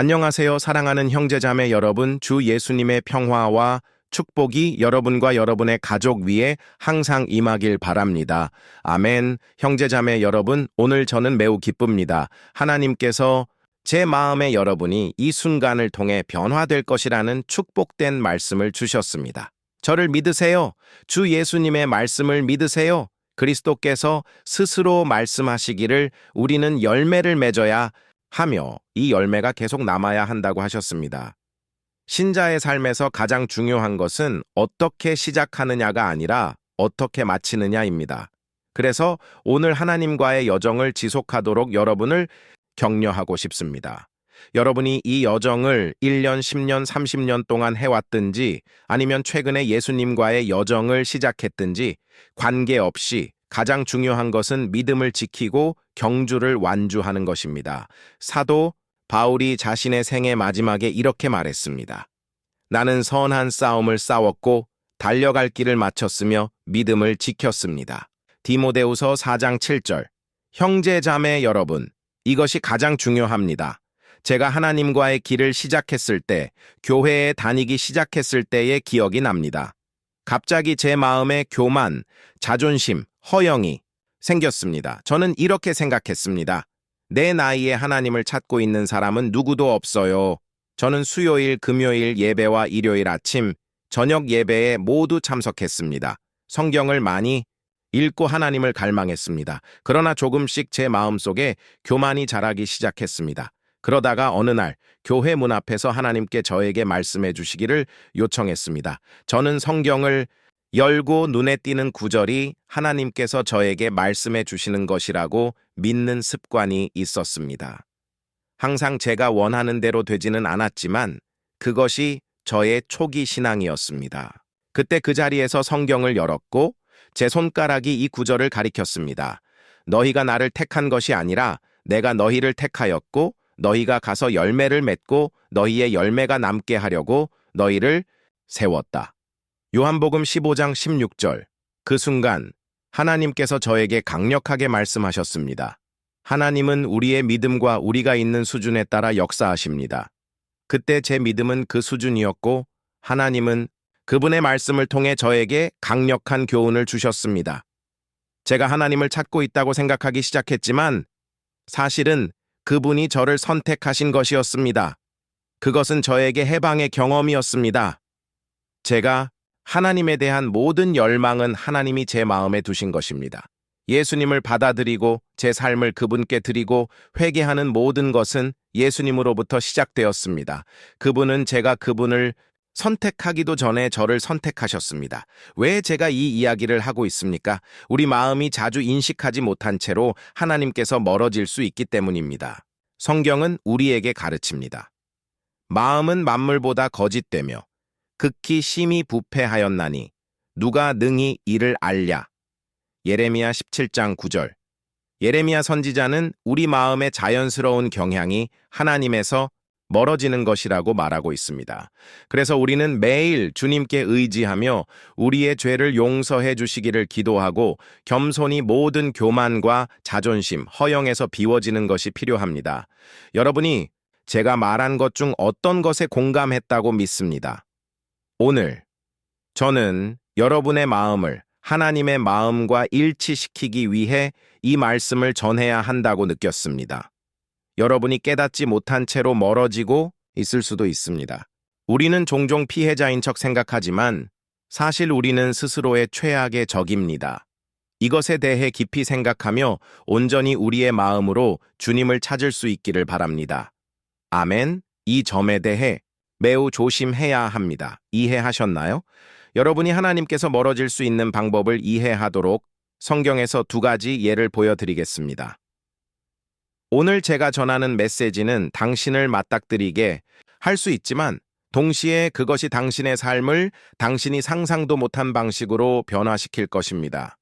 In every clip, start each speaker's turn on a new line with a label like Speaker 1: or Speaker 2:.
Speaker 1: 안녕하세요, 사랑하는 형제자매 여러분. 주 예수님의 평화와 축복이 여러분과 여러분의 가족 위에 항상 임하길 바랍니다. 아멘. 형제자매 여러분, 오늘 저는 매우 기쁩니다. 하나님께서 제 마음에 여러분이 이 순간을 통해 변화될 것이라는 축복된 말씀을 주셨습니다. 저를 믿으세요. 주 예수님의 말씀을 믿으세요. 그리스도께서 스스로 말씀하시기를 우리는 열매를 맺어야 하며 이 열매가 계속 남아야 한다고 하셨습니다. 신자의 삶에서 가장 중요한 것은 어떻게 시작하느냐가 아니라 어떻게 마치느냐입니다. 그래서 오늘 하나님과의 여정을 지속하도록 여러분을 격려하고 싶습니다. 여러분이 이 여정을 1년, 10년, 30년 동안 해왔든지 아니면 최근에 예수님과의 여정을 시작했든지 관계없이 가장 중요한 것은 믿음을 지키고 경주를 완주하는 것입니다. 사도 바울이 자신의 생애 마지막에 이렇게 말했습니다. 나는 선한 싸움을 싸웠고 달려갈 길을 마쳤으며 믿음을 지켰습니다. 디모데우서 4장 7절 형제 자매 여러분, 이것이 가장 중요합니다. 제가 하나님과의 길을 시작했을 때, 교회에 다니기 시작했을 때의 기억이 납니다. 갑자기 제 마음에 교만, 자존심, 허영이 생겼습니다. 저는 이렇게 생각했습니다. 내 나이에 하나님을 찾고 있는 사람은 누구도 없어요. 저는 수요일, 금요일 예배와 일요일 아침, 저녁 예배에 모두 참석했습니다. 성경을 많이 읽고 하나님을 갈망했습니다. 그러나 조금씩 제 마음속에 교만이 자라기 시작했습니다. 그러다가 어느 날 교회 문 앞에서 하나님께 저에게 말씀해 주시기를 요청했습니다. 저는 성경을 열고 눈에 띄는 구절이 하나님께서 저에게 말씀해 주시는 것이라고 믿는 습관이 있었습니다. 항상 제가 원하는 대로 되지는 않았지만 그것이 저의 초기 신앙이었습니다. 그때 그 자리에서 성경을 열었고 제 손가락이 이 구절을 가리켰습니다. 너희가 나를 택한 것이 아니라 내가 너희를 택하였고 너희가 가서 열매를 맺고 너희의 열매가 남게 하려고 너희를 세웠다. 요한복음 15장 16절. 그 순간 하나님께서 저에게 강력하게 말씀하셨습니다. 하나님은 우리의 믿음과 우리가 있는 수준에 따라 역사하십니다. 그때 제 믿음은 그 수준이었고 하나님은 그분의 말씀을 통해 저에게 강력한 교훈을 주셨습니다. 제가 하나님을 찾고 있다고 생각하기 시작했지만 사실은 그분이 저를 선택하신 것이었습니다. 그것은 저에게 해방의 경험이었습니다. 제가 하나님에 대한 모든 열망은 하나님이 제 마음에 두신 것입니다. 예수님을 받아들이고 제 삶을 그분께 드리고 회개하는 모든 것은 예수님으로부터 시작되었습니다. 그분은 제가 그분을 선택하기도 전에 저를 선택하셨습니다. 왜 제가 이 이야기를 하고 있습니까? 우리 마음이 자주 인식하지 못한 채로 하나님께서 멀어질 수 있기 때문입니다. 성경은 우리에게 가르칩니다. 마음은 만물보다 거짓되며 극히 심히 부패하였나니 누가 능히 이를 알랴. 예레미야 17장 9절. 예레미야 선지자는 우리 마음의 자연스러운 경향이 하나님에서 멀어지는 것이라고 말하고 있습니다. 그래서 우리는 매일 주님께 의지하며 우리의 죄를 용서해 주시기를 기도하고 겸손히 모든 교만과 자존심, 허영에서 비워지는 것이 필요합니다. 여러분이 제가 말한 것 중 어떤 것에 공감했다고 믿습니다. 오늘 저는 여러분의 마음을 하나님의 마음과 일치시키기 위해 이 말씀을 전해야 한다고 느꼈습니다. 여러분이 깨닫지 못한 채로 멀어지고 있을 수도 있습니다. 우리는 종종 피해자인 척 생각하지만 사실 우리는 스스로의 최악의 적입니다. 이것에 대해 깊이 생각하며 온전히 우리의 마음으로 주님을 찾을 수 있기를 바랍니다. 아멘. 이 점에 대해 매우 조심해야 합니다. 이해하셨나요? 여러분이 하나님께서 멀어질 수 있는 방법을 이해하도록 성경에서 두 가지 예를 보여드리겠습니다. 오늘 제가 전하는 메시지는 당신을 맞닥뜨리게 할 수 있지만 동시에 그것이 당신의 삶을 당신이 상상도 못한 방식으로 변화시킬 것입니다.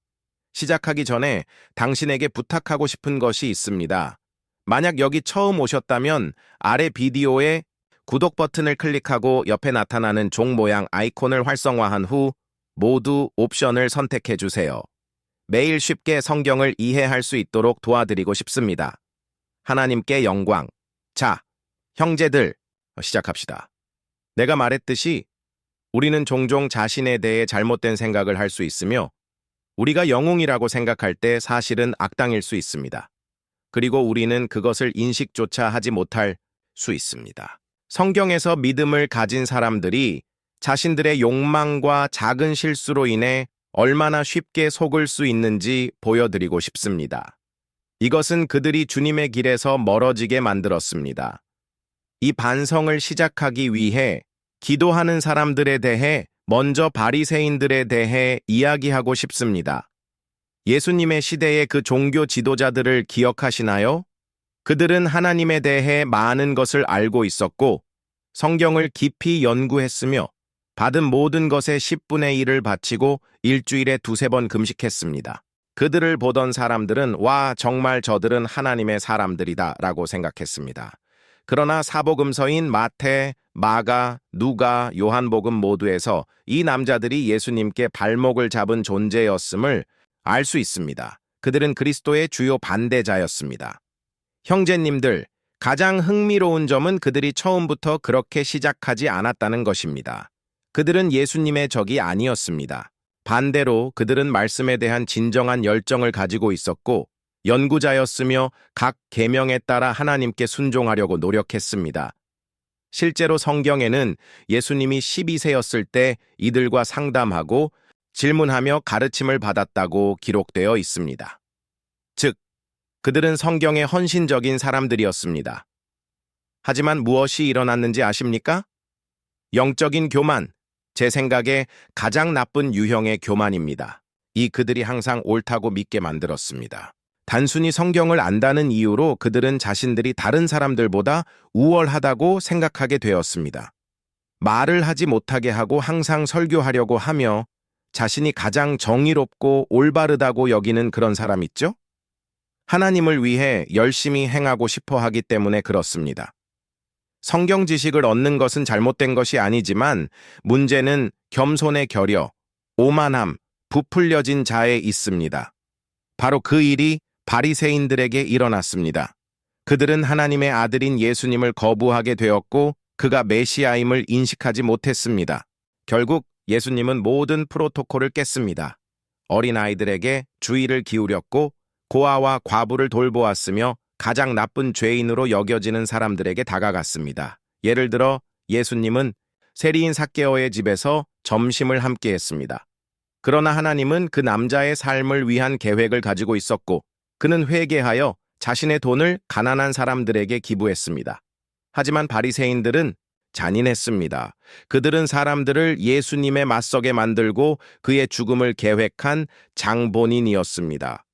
Speaker 1: 시작하기 전에 당신에게 부탁하고 싶은 것이 있습니다. 만약 여기 처음 오셨다면 아래 비디오에 구독 버튼을 클릭하고 옆에 나타나는 종 모양 아이콘을 활성화한 후 모두 옵션을 선택해 주세요. 매일 쉽게 성경을 이해할 수 있도록 도와드리고 싶습니다. 하나님께 영광. 자, 형제들, 시작합시다. 내가 말했듯이 우리는 종종 자신에 대해 잘못된 생각을 할 수 있으며 우리가 영웅이라고 생각할 때 사실은 악당일 수 있습니다. 그리고 우리는 그것을 인식조차 하지 못할 수 있습니다. 성경에서 믿음을 가진 사람들이 자신들의 욕망과 작은 실수로 인해 얼마나 쉽게 속을 수 있는지 보여드리고 싶습니다. 이것은 그들이 주님의 길에서 멀어지게 만들었습니다. 이 반성을 시작하기 위해 기도하는 사람들에 대해 먼저 바리새인들에 대해 이야기하고 싶습니다. 예수님의 시대의 그 종교 지도자들을 기억하시나요? 그들은 하나님에 대해 많은 것을 알고 있었고 성경을 깊이 연구했으며 받은 모든 것의 10분의 1을 바치고 일주일에 두세 번 금식했습니다. 그들을 보던 사람들은 와 정말 저들은 하나님의 사람들이다 라고 생각했습니다. 그러나 사복음서인 마태, 마가, 누가, 요한복음 모두에서 이 남자들이 예수님께 발목을 잡은 존재였음을 알 수 있습니다. 그들은 그리스도의 주요 반대자였습니다. 형제님들, 가장 흥미로운 점은 그들이 처음부터 그렇게 시작하지 않았다는 것입니다. 그들은 예수님의 적이 아니었습니다. 반대로 그들은 말씀에 대한 진정한 열정을 가지고 있었고 연구자였으며 각 계명에 따라 하나님께 순종하려고 노력했습니다. 실제로 성경에는 예수님이 12세였을 때 이들과 상담하고 질문하며 가르침을 받았다고 기록되어 있습니다. 즉, 그들은 성경의 헌신적인 사람들이었습니다. 하지만 무엇이 일어났는지 아십니까? 영적인 교만, 제 생각에 가장 나쁜 유형의 교만입니다. 이 그들이 항상 옳다고 믿게 만들었습니다. 단순히 성경을 안다는 이유로 그들은 자신들이 다른 사람들보다 우월하다고 생각하게 되었습니다. 말을 하지 못하게 하고 항상 설교하려고 하며 자신이 가장 정의롭고 올바르다고 여기는 그런 사람 있죠? 하나님을 위해 열심히 행하고 싶어 하기 때문에 그렇습니다. 성경 지식을 얻는 것은 잘못된 것이 아니지만 문제는 겸손의 결여, 오만함, 부풀려진 자에 있습니다. 바로 그 일이 바리새인들에게 일어났습니다. 그들은 하나님의 아들인 예수님을 거부하게 되었고 그가 메시아임을 인식하지 못했습니다. 결국 예수님은 모든 프로토콜을 깼습니다. 어린아이들에게 주의를 기울였고 고아와 과부를 돌보았으며 가장 나쁜 죄인으로 여겨지는 사람들에게 다가갔습니다. 예를 들어 예수님은 세리인 사케어의 집에서 점심을 함께 했습니다. 그러나 하나님은 그 남자의 삶을 위한 계획을 가지고 있었고 그는 회개하여 자신의 돈을 가난한 사람들에게 기부했습니다. 하지만 바리새인들은 잔인했습니다. 그들은 사람들을 예수님에 맞서게 만들고 그의 죽음을 계획한 장본인이었습니다.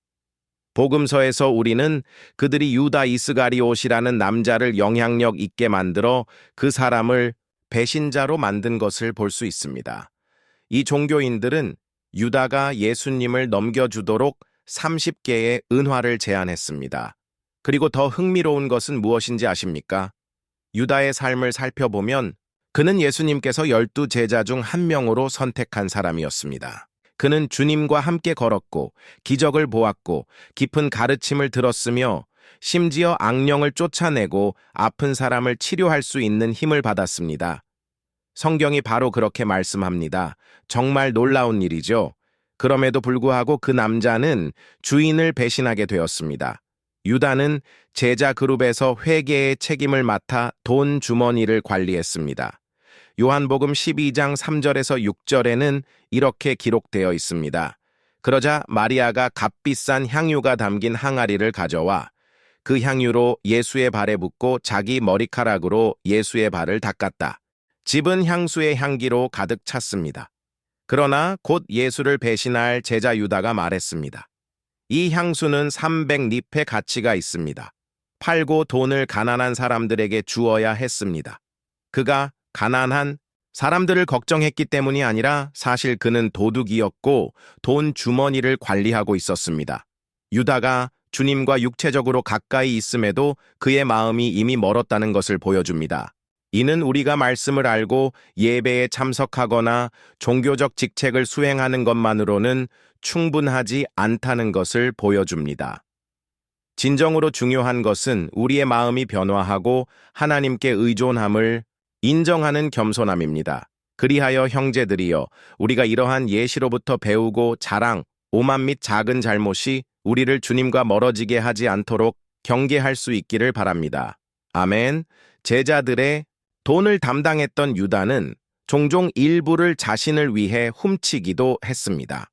Speaker 1: 복음서에서 우리는 그들이 유다 이스가리옷이라는 남자를 영향력 있게 만들어 그 사람을 배신자로 만든 것을 볼 수 있습니다. 이 종교인들은 유다가 예수님을 넘겨주도록 30개의 은화를 제안했습니다. 그리고 더 흥미로운 것은 무엇인지 아십니까? 유다의 삶을 살펴보면 그는 예수님께서 열두 제자 중 한 명으로 선택한 사람이었습니다. 그는 주님과 함께 걸었고 기적을 보았고 깊은 가르침을 들었으며 심지어 악령을 쫓아내고 아픈 사람을 치료할 수 있는 힘을 받았습니다. 성경이 바로 그렇게 말씀합니다. 정말 놀라운 일이죠. 그럼에도 불구하고 그 남자는 주인을 배신하게 되었습니다. 유다는 제자 그룹에서 회계의 책임을 맡아 돈 주머니를 관리했습니다. 요한복음 12장 3절에서 6절에는 이렇게 기록되어 있습니다. 그러자 마리아가 값비싼 향유가 담긴 항아리를 가져와 그 향유로 예수의 발에 붓고 자기 머리카락으로 예수의 발을 닦았다. 집은 향수의 향기로 가득 찼습니다. 그러나 곧 예수를 배신할 제자 유다가 말했습니다. 이 향수는 300립의 가치가 있습니다. 팔고 돈을 가난한 사람들에게 주어야 했습니다. 그가 가난한 사람들을 걱정했기 때문이 아니라 사실 그는 도둑이었고 돈 주머니를 관리하고 있었습니다. 유다가 주님과 육체적으로 가까이 있음에도 그의 마음이 이미 멀었다는 것을 보여줍니다. 이는 우리가 말씀을 알고 예배에 참석하거나 종교적 직책을 수행하는 것만으로는 충분하지 않다는 것을 보여줍니다. 진정으로 중요한 것은 우리의 마음이 변화하고 하나님께 의존함을 인정하는 겸손함입니다. 그리하여 형제들이여 우리가 이러한 예시로부터 배우고 자랑, 오만 및 작은 잘못이 우리를 주님과 멀어지게 하지 않도록 경계할 수 있기를 바랍니다. 아멘. 제자들의 돈을 담당했던 유다는 종종 일부를 자신을 위해 훔치기도 했습니다.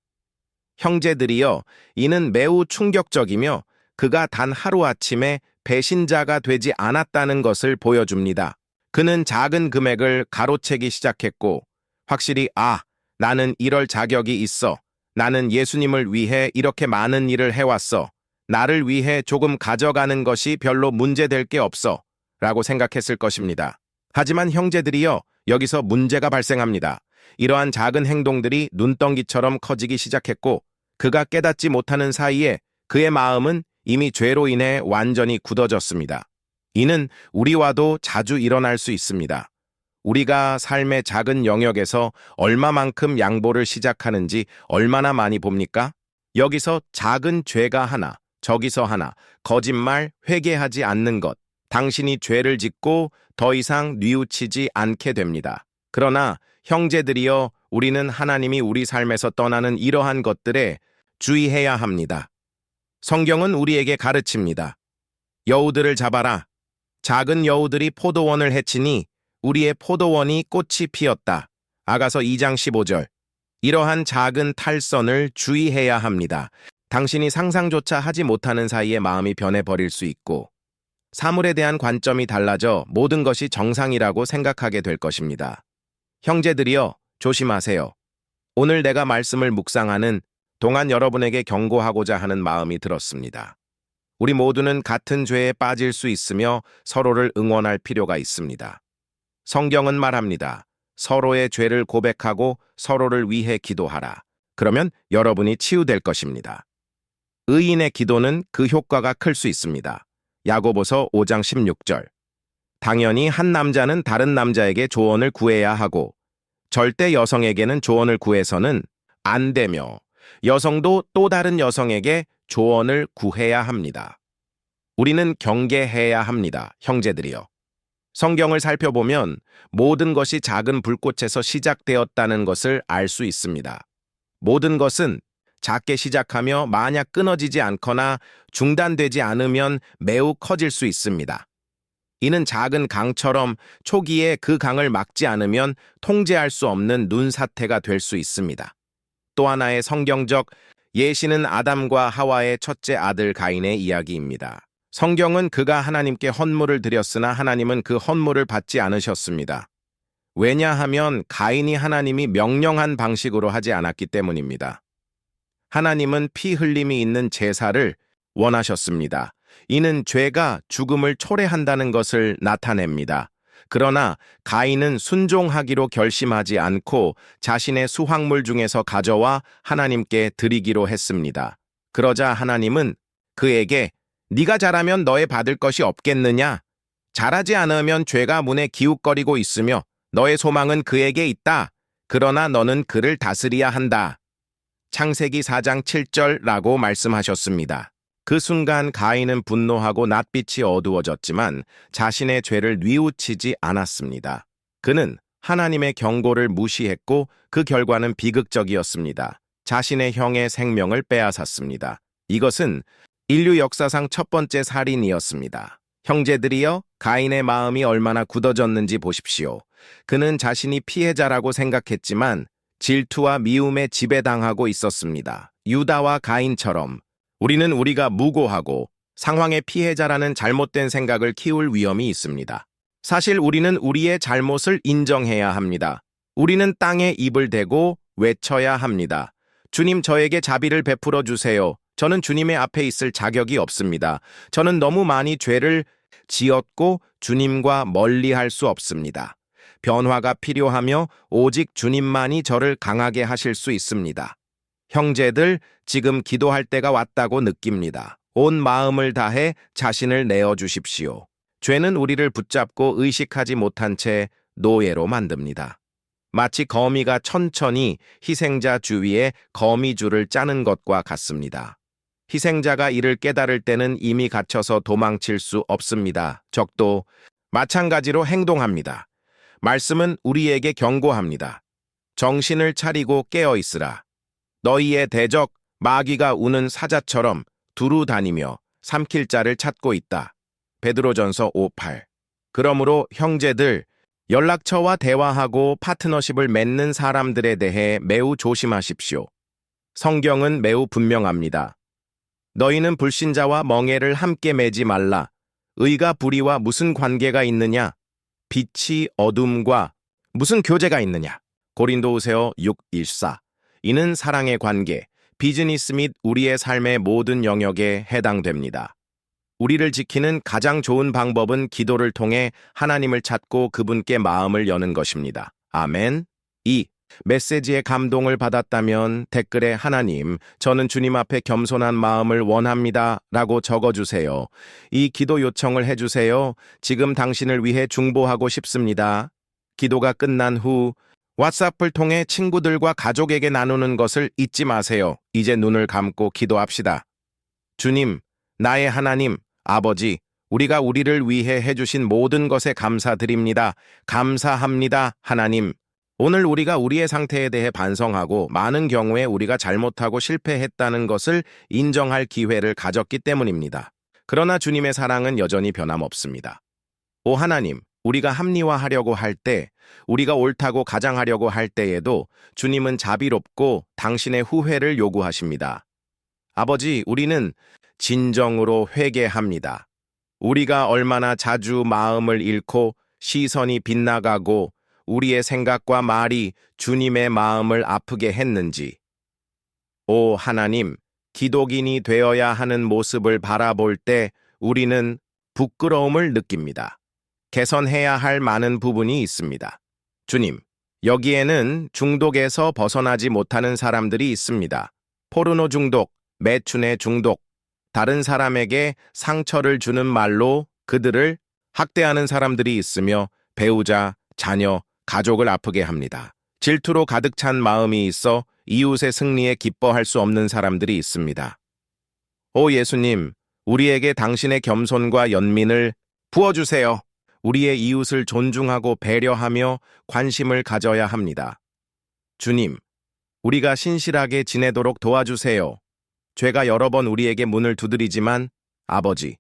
Speaker 1: 형제들이여 이는 매우 충격적이며 그가 단 하루아침에 배신자가 되지 않았다는 것을 보여줍니다. 그는 작은 금액을 가로채기 시작했고 확실히 아, 나는 이럴 자격이 있어. 나는 예수님을 위해 이렇게 많은 일을 해왔어. 나를 위해 조금 가져가는 것이 별로 문제될 게 없어. 라고 생각했을 것입니다. 하지만 형제들이여 여기서 문제가 발생합니다. 이러한 작은 행동들이 눈덩이처럼 커지기 시작했고 그가 깨닫지 못하는 사이에 그의 마음은 이미 죄로 인해 완전히 굳어졌습니다. 이는 우리와도 자주 일어날 수 있습니다. 우리가 삶의 작은 영역에서 얼마만큼 양보를 시작하는지 얼마나 많이 봅니까? 여기서 작은 죄가 하나, 저기서 하나, 거짓말, 회개하지 않는 것, 당신이 죄를 짓고 더 이상 뉘우치지 않게 됩니다. 그러나 형제들이여 우리는 하나님이 우리 삶에서 떠나는 이러한 것들에 주의해야 합니다. 성경은 우리에게 가르칩니다. 여우들을 잡아라. 작은 여우들이 포도원을 해치니 우리의 포도원이 꽃이 피었다. 아가서 2장 15절. 이러한 작은 탈선을 주의해야 합니다. 당신이 상상조차 하지 못하는 사이에 마음이 변해버릴 수 있고 사물에 대한 관점이 달라져 모든 것이 정상이라고 생각하게 될 것입니다. 형제들이여 조심하세요. 오늘 내가 말씀을 묵상하는 동안 여러분에게 경고하고자 하는 마음이 들었습니다. 우리 모두는 같은 죄에 빠질 수 있으며 서로를 응원할 필요가 있습니다. 성경은 말합니다. 서로의 죄를 고백하고 서로를 위해 기도하라. 그러면 여러분이 치유될 것입니다. 의인의 기도는 그 효과가 클 수 있습니다. 야고보서 5장 16절. 당연히 한 남자는 다른 남자에게 조언을 구해야 하고 절대 여성에게는 조언을 구해서는 안 되며 여성도 또 다른 여성에게 조언을 구해야 합니다. 우리는 경계해야 합니다, 형제들이여. 성경을 살펴보면 모든 것이 작은 불꽃에서 시작되었다는 것을 알 수 있습니다. 모든 것은 작게 시작하며 만약 끊어지지 않거나 중단되지 않으면 매우 커질 수 있습니다. 이는 작은 강처럼 초기에 그 강을 막지 않으면 통제할 수 없는 눈사태가 될 수 있습니다. 또 하나의 성경적 예시는 아담과 하와의 첫째 아들 가인의 이야기입니다. 성경은 그가 하나님께 헌물을 드렸으나 하나님은 그 헌물을 받지 않으셨습니다. 왜냐하면 가인이 하나님이 명령한 방식으로 하지 않았기 때문입니다. 하나님은 피 흘림이 있는 제사를 원하셨습니다. 이는 죄가 죽음을 초래한다는 것을 나타냅니다. 그러나 가인은 순종하기로 결심하지 않고 자신의 수확물 중에서 가져와 하나님께 드리기로 했습니다. 그러자 하나님은 그에게 네가 잘하면 너의 받을 것이 없겠느냐? 잘하지 않으면 죄가 문에 기웃거리고 있으며 너의 소망은 그에게 있다. 그러나 너는 그를 다스려야 한다. 창세기 4장 7절라고 말씀하셨습니다. 그 순간 가인은 분노하고 낯빛이 어두워졌지만 자신의 죄를 뉘우치지 않았습니다. 그는 하나님의 경고를 무시했고 그 결과는 비극적이었습니다. 자신의 형의 생명을 빼앗았습니다. 이것은 인류 역사상 첫 번째 살인이었습니다. 형제들이여 가인의 마음이 얼마나 굳어졌는지 보십시오. 그는 자신이 피해자라고 생각했지만 질투와 미움에 지배당하고 있었습니다. 유다와 가인처럼 우리는 우리가 무고하고 상황의 피해자라는 잘못된 생각을 키울 위험이 있습니다. 사실 우리는 우리의 잘못을 인정해야 합니다. 우리는 땅에 입을 대고 외쳐야 합니다. 주님 저에게 자비를 베풀어 주세요. 저는 주님의 앞에 있을 자격이 없습니다. 저는 너무 많이 죄를 지었고 주님과 멀리 할 수 없습니다. 변화가 필요하며 오직 주님만이 저를 강하게 하실 수 있습니다. 형제들, 지금 기도할 때가 왔다고 느낍니다. 온 마음을 다해 자신을 내어 주십시오. 죄는 우리를 붙잡고 의식하지 못한 채 노예로 만듭니다. 마치 거미가 천천히 희생자 주위에 거미줄을 짜는 것과 같습니다. 희생자가 이를 깨달을 때는 이미 갇혀서 도망칠 수 없습니다. 적도 마찬가지로 행동합니다. 말씀은 우리에게 경고합니다. 정신을 차리고 깨어 있으라. 너희의 대적 마귀가 우는 사자처럼 두루 다니며 삼킬 자를 찾고 있다. 베드로전서 5:8. 그러므로 형제들 연락처와 대화하고 파트너십을 맺는 사람들에 대해 매우 조심하십시오. 성경은 매우 분명합니다. 너희는 불신자와 멍해를 함께 매지 말라. 의가 불의와 무슨 관계가 있느냐? 빛이 어둠과 무슨 교제가 있느냐? 고린도후세요 6:14. 이는 사랑의 관계, 비즈니스 및 우리의 삶의 모든 영역에 해당됩니다. 우리를 지키는 가장 좋은 방법은 기도를 통해 하나님을 찾고 그분께 마음을 여는 것입니다. 아멘. 2. 메시지의 감동을 받았다면 댓글에 하나님, 저는 주님 앞에 겸손한 마음을 원합니다. 라고 적어주세요. 이 기도 요청을 해주세요. 지금 당신을 위해 중보하고 싶습니다. 기도가 끝난 후 왓츠ap을 통해 친구들과 가족에게 나누는 것을 잊지 마세요. 이제 눈을 감고 기도합시다. 주님, 나의 하나님, 아버지, 우리가 우리를 위해 해주신 모든 것에 감사드립니다. 감사합니다, 하나님. 오늘 우리가 우리의 상태에 대해 반성하고 많은 경우에 우리가 잘못하고 실패했다는 것을 인정할 기회를 가졌기 때문입니다. 그러나 주님의 사랑은 여전히 변함없습니다. 오 하나님, 우리가 합리화하려고 할 때, 우리가 옳다고 가장하려고 할 때에도 주님은 자비롭고 당신의 후회를 요구하십니다. 아버지, 우리는 진정으로 회개합니다. 우리가 얼마나 자주 마음을 잃고 시선이 빗나가고 우리의 생각과 말이 주님의 마음을 아프게 했는지. 오 하나님, 기독인이 되어야 하는 모습을 바라볼 때 우리는 부끄러움을 느낍니다. 개선해야 할 많은 부분이 있습니다. 주님, 여기에는 중독에서 벗어나지 못하는 사람들이 있습니다. 포르노 중독, 매춘의 중독, 다른 사람에게 상처를 주는 말로 그들을 학대하는 사람들이 있으며 배우자, 자녀, 가족을 아프게 합니다. 질투로 가득 찬 마음이 있어 이웃의 승리에 기뻐할 수 없는 사람들이 있습니다. 오 예수님, 우리에게 당신의 겸손과 연민을 부어주세요. 우리의 이웃을 존중하고 배려하며 관심을 가져야 합니다. 주님, 우리가 신실하게 지내도록 도와주세요. 죄가 여러 번 우리에게 문을 두드리지만 아버지,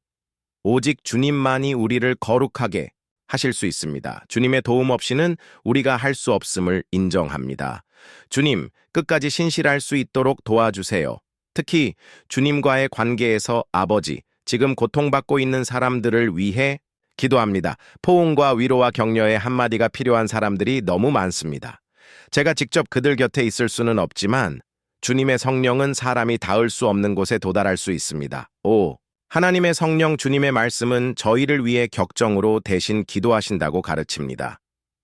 Speaker 1: 오직 주님만이 우리를 거룩하게 하실 수 있습니다. 주님의 도움 없이는 우리가 할 수 없음을 인정합니다. 주님, 끝까지 신실할 수 있도록 도와주세요. 특히 주님과의 관계에서 아버지, 지금 고통받고 있는 사람들을 위해 기도합니다. 포옹과 위로와 격려의 한마디가 필요한 사람들이 너무 많습니다. 제가 직접 그들 곁에 있을 수는 없지만 주님의 성령은 사람이 닿을 수 없는 곳에 도달할 수 있습니다. 오, 하나님의 성령 주님의 말씀은 저희를 위해 격정으로 대신 기도하신다고 가르칩니다.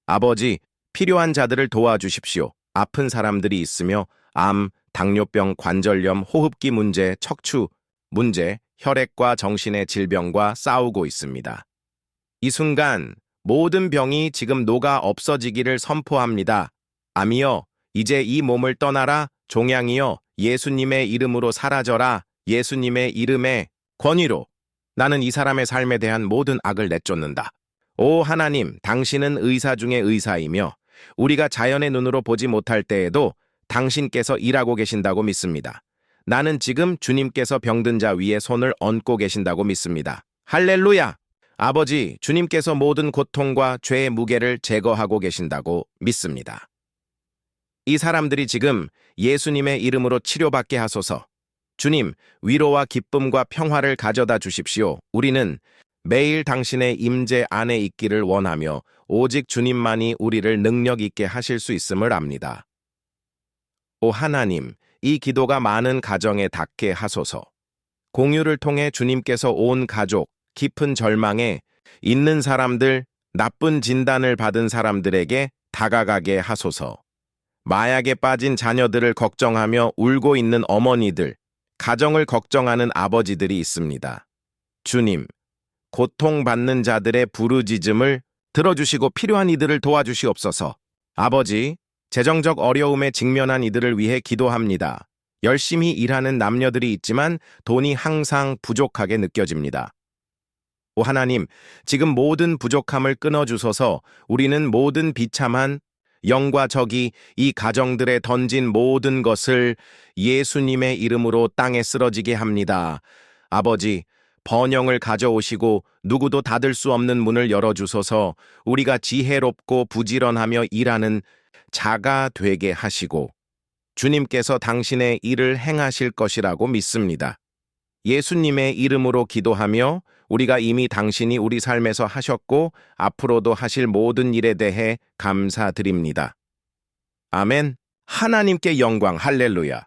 Speaker 1: 아버지, 필요한 자들을 도와주십시오. 아픈 사람들이 있으며 암, 당뇨병, 관절염, 호흡기 문제, 척추 문제, 혈액과 정신의 질병과 싸우고 있습니다. 이 순간 모든 병이 지금 녹아 없어지기를 선포합니다. 암이여, 이제 이 몸을 떠나라, 종양이여, 예수님의 이름으로 사라져라, 예수님의 이름에 권위로 나는 이 사람의 삶에 대한 모든 악을 내쫓는다. 오 하나님, 당신은 의사 중의 의사이며 우리가 자연의 눈으로 보지 못할 때에도 당신께서 일하고 계신다고 믿습니다. 나는 지금 주님께서 병든 자 위에 손을 얹고 계신다고 믿습니다. 할렐루야! 아버지, 주님께서 모든 고통과 죄의 무게를 제거하고 계신다고 믿습니다. 이 사람들이 지금 예수님의 이름으로 치료받게 하소서. 주님, 위로와 기쁨과 평화를 가져다 주십시오. 우리는 매일 당신의 임재 안에 있기를 원하며 오직 주님만이 우리를 능력 있게 하실 수 있음을 압니다. 오 하나님, 이 기도가 많은 가정에 닿게 하소서. 공유를 통해 주님께서 온 가족, 깊은 절망에 있는 사람들, 나쁜 진단을 받은 사람들에게 다가가게 하소서. 마약에 빠진 자녀들을 걱정하며 울고 있는 어머니들, 가정을 걱정하는 아버지들이 있습니다. 주님, 고통받는 자들의 부르짖음을 들어주시고 필요한 이들을 도와주시옵소서. 아버지, 재정적 어려움에 직면한 이들을 위해 기도합니다. 열심히 일하는 남녀들이 있지만 돈이 항상 부족하게 느껴집니다. 오 하나님, 지금 모든 부족함을 끊어주소서 우리는 모든 비참한 영과 적이 이 가정들에 던진 모든 것을 예수님의 이름으로 땅에 쓰러지게 합니다. 아버지, 번영을 가져오시고 누구도 닫을 수 없는 문을 열어주소서 우리가 지혜롭고 부지런하며 일하는 자가 되게 하시고 주님께서 당신의 일을 행하실 것이라고 믿습니다. 예수님의 이름으로 기도하며 우리가 이미 당신이 우리 삶에서 하셨고 앞으로도 하실 모든 일에 대해 감사드립니다. 아멘. 하나님께 영광 할렐루야.